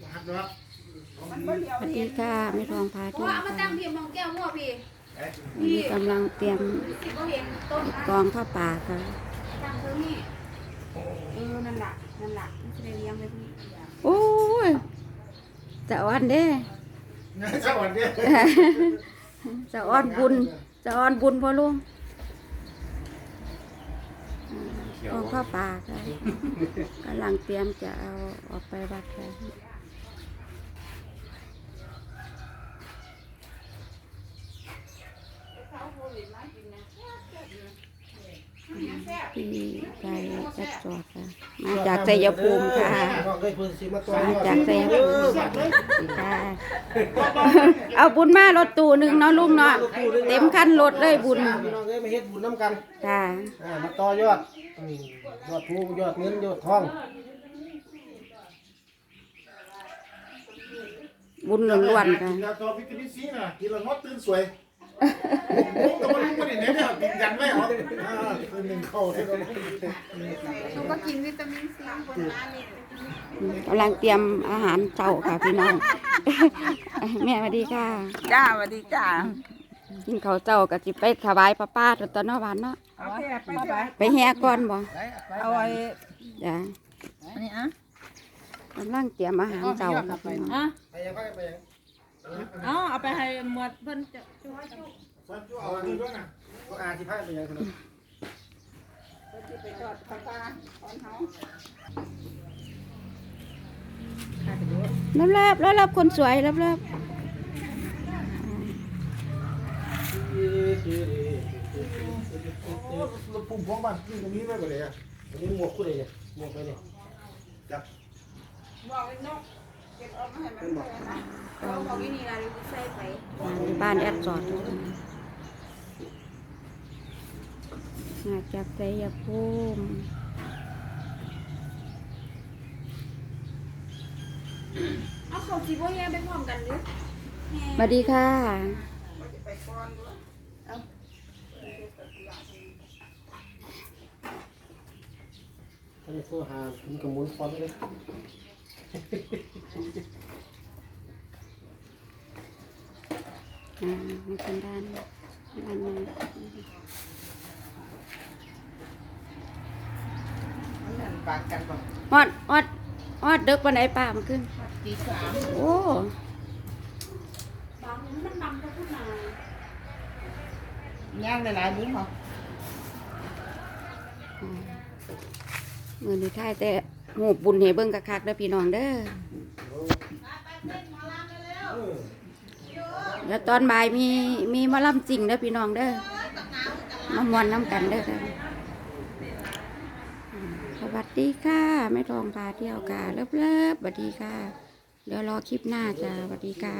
สวัสดีเห็นค่ะไม่ทองพาเพเที่ราะยวว่าเอามาค่ะตั้งเพียงมองแก้วมั่วพี่วันนี้กำลังเตรียมสิก็เห็นต้นกองผ้าป่าค่ะตั้งเท่านี้เออนั่นแหละนั่นแหละมันจะได้เลี้ยงไว้พี่โอ้ยจะอ่อนเด้สวัสดีจะอ่อนบุญจะอ่อนบุญพ่อลุงกองผ้าป่าค่ะกำลังเตรียมจะเอาออกไปวัดค่ะ ที่ใจจัดจอดค่ะมาจากชัยภูมิค่ะน้องเคยพูดสิมาตัวมาจากชัยภูมิค่ะเอาบุญมารถตู้หนึ่งเนาะลุงเนาะเต็มคันรถเลยบุญพี่น้องเคยมาเฮ็ดบุญน้ำกันค่ะอ่ามาต่อยอดอืมยอดภูมิยอดเงินยอดทองบุญล้วนๆค่ะกินยาตัววิตามินซีน่ะกินแล้วงดตื่นสวย ผมก็มันไม่ได้เน้นเนี่ยกินกันไม่เหรออ่าคือหนึ่งเข้าที่เราเขาก็กินวิตามินซีคนร้านนี่กำลังเตรียมอาหารเช้าค่ะพี่น้อง แม่สวัสดีค่ะ จ้าสวัสดีจ้ากินข้าวเจ้าก็สิไปถวายป้าป้าตอนเนาะหวานเนาะเอาแค่ไปไปไปแห่ก่อนบ่เอาไว้จ้ะอันนี้อะกำลังเตรียมอาหารเช้าค่ะพี่น้องอะไปยังไปไปยังเอาเอาไปให้หม วดเพิ่นจะฟันจุเอาอันด้วยนะก็อาที่พายไปยังขนมไปจอดปลาปลาตอนเฮารับรับรับรับคนสวยรับรับปุ่มพร้อมบ้านนี่ตรงนี้ไม่ไปเลยอะนนี้หมวกคู่เนี่ยหมวกไปเนี่ยจับ บอกเลยนกเก็บเอามาให้มันนะ เราบอกวินี่นะเดี๋ยวใส่ไปอยู่บ้านแอดจอดมาจากชัยภูมิเอาเขาจีบว่าแย่ไปพร้อมกันหรือสวัสดีค่ะไปก่อนด้วยอันนี้คือหาคุณกระมุนฟอนเลยอ่า มีคนด้านด้านในมันปากกันบ่ฮอดฮอดฮอดเด็กวันไหนป้ามันขึ้นตีสามโอ้บางมันนำก็ขึ้นมาย่างหลายๆมื้อเหรอมือนี้ท้ายแต่หูบุญให้เบิ่งคักๆเด้อพี่น้องเด้อ แล้วตอนบ่ายมีมีมะลำจริงเด้อพี่น้องเด้อมามวนน้ำกันเด้อสวัสดีค่ะแม่ทองพาเที่ยวค่ะเลิบเลิบสวัสดีค่ะ เดี๋ยวรอคลิปหน้าจ้าสวัสดีค่ะ